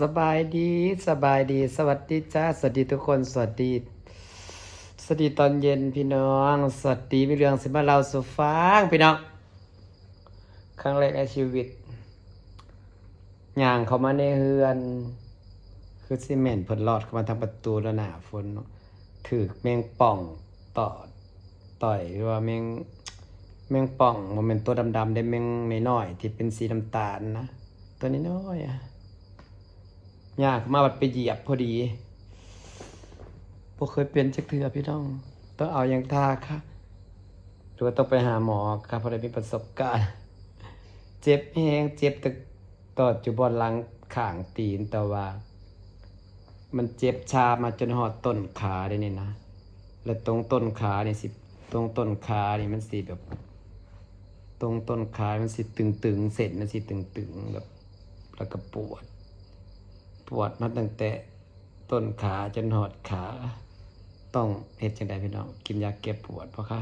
สบายดีสบายดี สวัสดีจ้าสวัสดีทุกคนสวัสดี สวัสดีตอนเย็นพี่น้อง สวัสดีพี่เรืองสิมาเราสุฟังพี่น้อง ครั้งแรกในชีวิตย่างเขามาในเฮือน คือซีเมนต์เพิ่นลอดเข้ามาทางประตูแล้วหนาฝนถือแมงป่องต่อต่อยหรือว่าแมงแมงป่องมันเป็นตัวดำๆได้แมงน้อยๆที่เป็นสีน้ำตาลนะ ตัวนี้น้อยอะ ยากมาบัดไปเหยียบพอดีบ่เคยเป็นจักเทือพี่น้อง ต้องเอาอย่างทาค่ะหรือว่าต้องไปหาหมอครับเพราะได้มีประสบการณ์ เจ็บแฮงเจ็บตึกตอดอยู่บนหลังข้างตีนแต่ว่า มันเจ็บชามาจนหอดต้นขาได้นี่นะ และตรงต้นขานี่สิตรงต้นขานี่มันสิแบบ ตรงต้นขา มันสิตึงๆเสร็จมันสิตึงๆแบบแล้วก็ปวด ปวดมาตั้งแต่ต้นขาจนหอดขา ต้องเฮ็ดจังไดพี่น้อง กินยาแก้ปวดเพราะคะ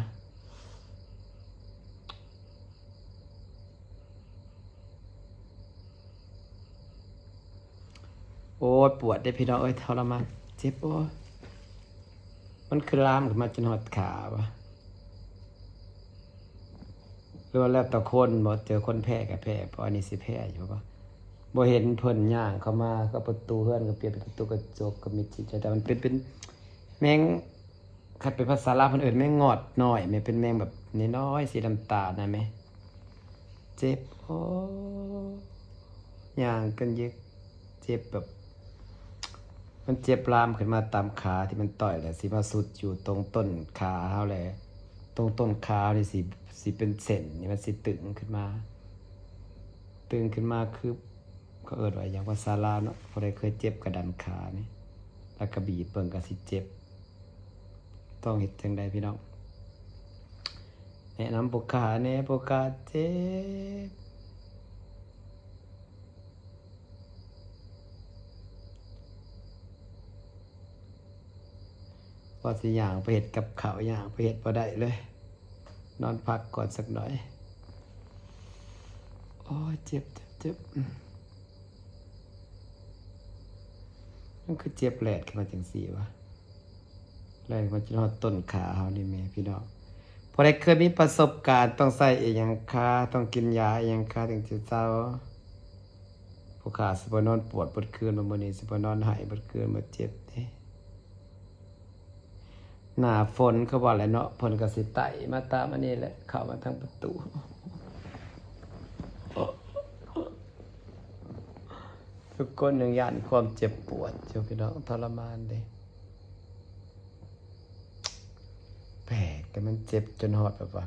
โอ้ปวดได้พี่น้องเอ้ยทรมานเจ็บโอ้มันคือลามขึ้นมาจนหอดขาวะหรือว่าแล้วแต่คนบ่เจอคนแพ้กับแพ้เพราะอันนี้สิแพ้อยู่ปะ บ่เห็นเพิ่นย่างเข้ามาก็ประตูเฮือนก็เปลี่ยนเป็นประตูกระจกก็มีจิตใจแต่มันเป็นเป็นแมงคัดเป็นภาษาลาวเพิ่นเอิ้นแมงงอดน้อยแม่เป็นแมงแบบน้อยๆสีน้ำตาลนะแม่เจ็บโอ้ย่างกันเยกเจ็บแบบ มันเจ็บลามขึ้นมาตามขาที่มันต่อยแหละสิมาสุดอยู่ตรงต้นขาเฮาแหละตรงต้นขานี่สิสิเป็นเส้นนี่มันสิตึงขึ้นมา ตึงขึ้นมาคือ ก็เอิดไว้อย่างภาษาลาเนาะพอได้เคยเจ็บกระดันขานี่แล้วก็บีบเปิงก็สิเจ็บ ต้องเฮ็ดจังใดพี่น้องแนะนำปกขาแน่ปกขาเจ็บว่าสิอย่างไปเฮ็ดกับเขาอย่างไปเฮ็ดบ่ได้เลย นอนพักก่อนสักหน่อย โอ้ยเจ็บเจ็บเจ็บ มันคือเจ็บแหลดขึ้นมาจังสีวะแหลดมันจะนอดต้นขาเขานี่แม่พี่น้องพอได้เคยมีประสบการณ์ต้องใส่เอหยังคาต้องกินยาเอหยังคาถึงจะเศร้าผู้ขาสิบนอนปวดบดคืนมามื่อนี้สิบนอนหายบดคืนมาเจ็บเด้หนาฝนเขาบอกแหละเนาะฝนก็สิไตมาตามอันนี้แหละเข้ามาทางประตู ทุกคนหนึ่งย่านความเจ็บปวดเจ้าพี่น้องทรมานเด้แปลแต่มันเจ็บจนหอดแบบว่า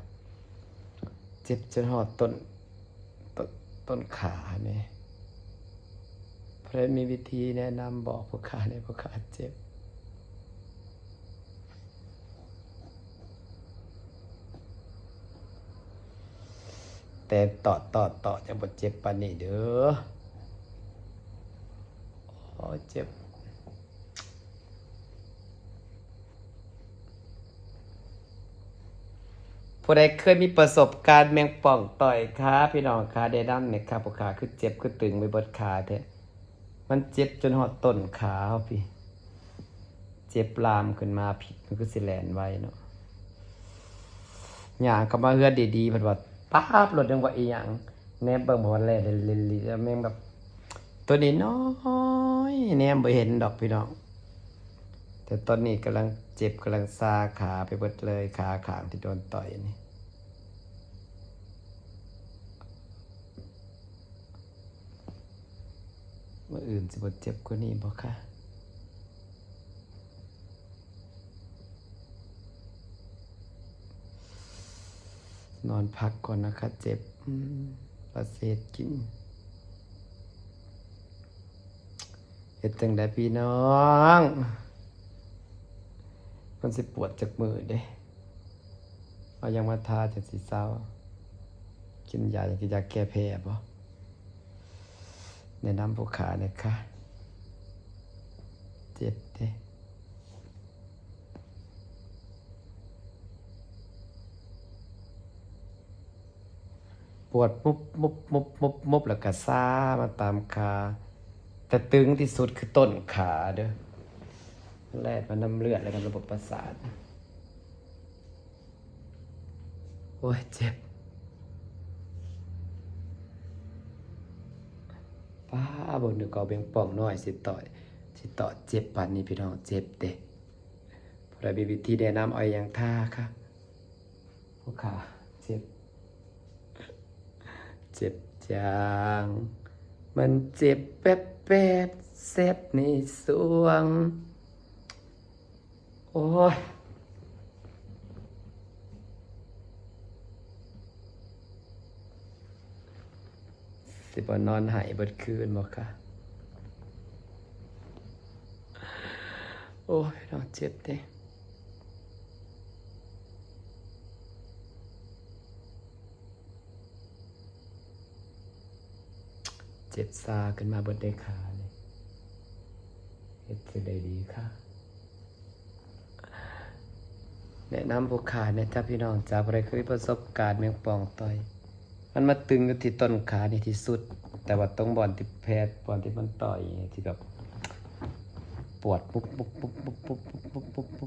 เจ็บจนหอดต้นต้นต้นขาเนี่ยพระมีวิธีแนะนำบอกพวกขาในพวกขาเจ็บแต่ต่อต่อต่อจะบดเจ็บปานนี้เด้อ อ้เจ็บ ผู้ใดเคยมีประสบการณ์แมงป่องต่อยขาพี่น้องขาเดดัมเนี่ยขาปวดขาคือเจ็บคือตึงไปบดขาแท้มันเจ็บจนหอดต้นขาพี่ เจ็บลามขึ้นมาผิดมันคือสิแลนไว้เนาะอย่างก็มาเฮือดดีๆเพิ่นว่าป๊าบรถยังว่าอีหยังแนมเบิ่งบ่ว่าแลนลิๆแล้วแม่งแบบ ตัวนี้น้อยแนมบ่เห็นดอกพี่น้อง แต่ตอนนี้กำลังเจ็บกำลังซาขาไปเบิดเลยขาขางที่โดนต่อยนี่เมื่ออื่นสิบ่เจ็บกว่านี้บ่คะนอนพักก่อนนะคะ เจ็บประเสริฐกิน เฮ็ดจังไดพี่น้องมันสิปวดจากมือเด้เอายังมาทาจังสิเศร้ากินยากินยาแก้แพ้บ่แนะนำผู้ขาเนี่ยค่ะ เจ็บเด้ปวดมุบมุบมุบมุบมุบแล้วก็ซามาตามขา แต่ตึงที่สุดคือต้นขาเด้อแลดมันน้ำเลือดแล้วกันระบบประสาท โอ้ยเจ็บป้าบนนึกเอาเบียงป่องน้อยสิต่อยสิต่อเจ็บปานนี้พี่น้องเจ็บเด้พอได้มีวิธีแนะนำเอาอย่างท่าค่ะพวกขาเจ็บ เจ็บจังมันเจ็บแป๊บ แป๊บๆเซ็บในสวง โอ้ยสิบนอนหายบดคืนบอกค่ะ โอ้ยน้องเจ็บเด้ จ็บซาขึ้นมาบนได้ขาเลยเฮ็ดจะได้ดีค่ะ แนะนำผู้ขาเนี่ยถ้าพี่น้องจากอะไรเคยประสบการณ์แมงป่องต่อย มันมาตึงอยู่ที่ต้นขานี่ที่สุด แต่ว่าต้องบอนที่แพทย์บอนที่มันต่อยที่แบบปวดปุ๊บปุ๊บปุ๊บปุ๊บปุ๊บปุ๊บปุ๊บ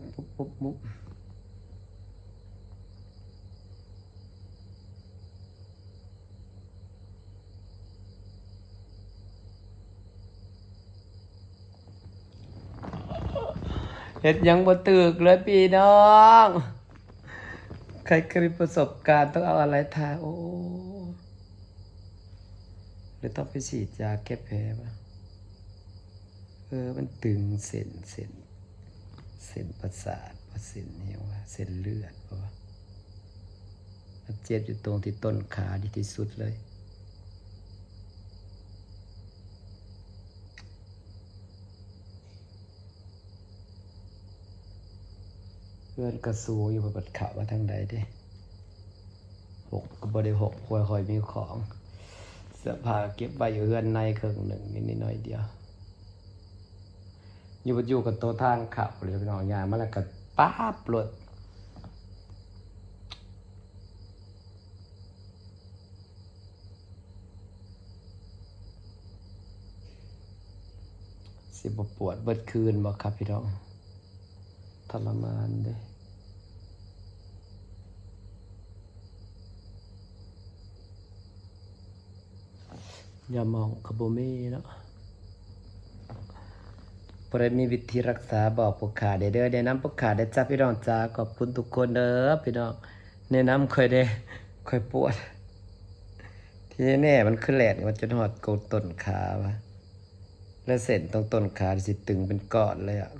เฮ็ดยังบ่ตึกเลยพี่น้อง ใครเคยประสบการณ์ต้องเอาอะไรทาโอ้หรือต้องไปฉีดยาแก้แพ้ปะเออมันตึงเส้นเส้นเส้นประสาทเส้นเนี่ยวะเส้นเลือดปะวะมันเจ็บอยู่ตรงที่ต้นขาดีที่สุดเลย พื่อนกระสูอยู่บนบัดขามาทางใดด้หกก็บ่ได้หกคอยคอยมีของเสื้อผ้าเก็บไว้อยู่เฮือนในเครื่องหนึ่งนิดนิดหน่อยเดียว อยู่บ่อยู่กับตัวทางขับเลยพี่น้องยามาแล้วก็ป๊าบหลดสิบปวดเบิดคืนบ่ครับพี่น้องทรมานเด้ ย่ามองขบมีเนาะพอได้มีวิธีรักษาบอกปวกขาได้เด้อแนะนำปวกขาได้จ้าพี่น้องจ้าขอบคุณทุกคนเด้อพี่น้องแนะนำค่อยได้ค่อยปวด ที่แน่มันขึ้นแหลกมันจนหอดโกดต้นขาวะและเส้นตรงต้นขาสิตึงเป็นก้อนเลยอะ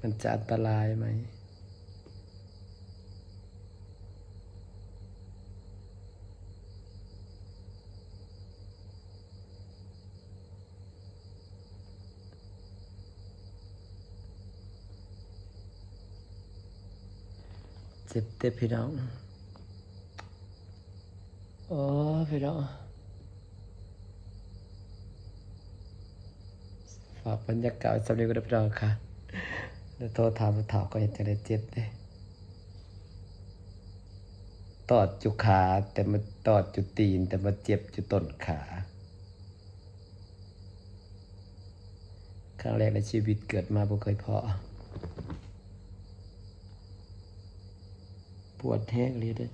มันจะอันตรายไหม เจ็บเต็บพี่น้องโอ้พี่น้องฝากบรรยากาศสำเร็จกับพี่น้องค่ะแล้วโทรถามผู้เฒ่าก็ยังจะได้เจ็บเด้ตอดจุขาแต่มาตอดจุตีน แต่มาเจ็บจุต้นขาครั้งแรกในชีวิตเกิดมาบ่เคยพอ ปวดแห้งเลยเด้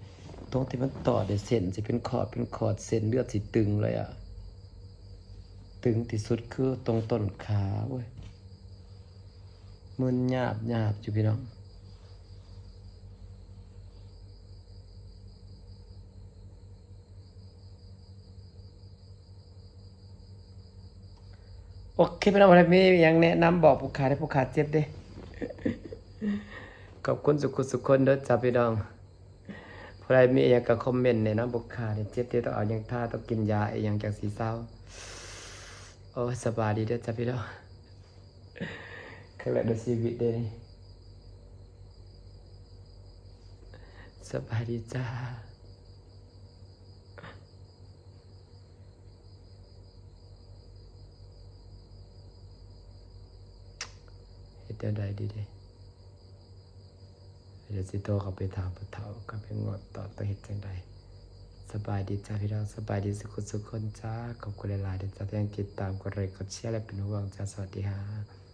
ตรงที่มันต่อเด้เส้นสิเป็นขอดเป็นขอดเส้นเลือดสิตึงเลยอะตึงที่สุดคือตรงต้นขาเว้ยมันหยาบหยาบอยู่พี่น้องโอเคพี่น้องวันนี้มีอย่างแนะนำบอกผู้ขาให้ผู้ขาเจ็บด้ขอบคุณสุขุสุขคนเด้อจ้าพี่น้อง ใครมีอย่างก็คอมเมนต์ในน้ำผู้ขาเนี่ยเจ็บเด้อต้องเอาอย่างท่าต้องกินยาอย่างจากสีเศร้าโอ้สบายดีเด้อจ้าพี่น้องครั้งแรกในชีวิตเด้นี่สบายดีจ้าเฮ็ดจั่งใดดีเด้ ดี๋ยวสิโตเขาไปถามผู้เฒ่าก็ไปงดตอบไปเฮ็ดจังใดสบายดีจ้าพี่น้องสบายดีสุขสุขคนจ้าขอบคุณหลายๆเดี๋ยวจ้าที่ยังติดตามกดไลค์กดแชร์และเป็นห่วงจ้าสวัสดีค่ะ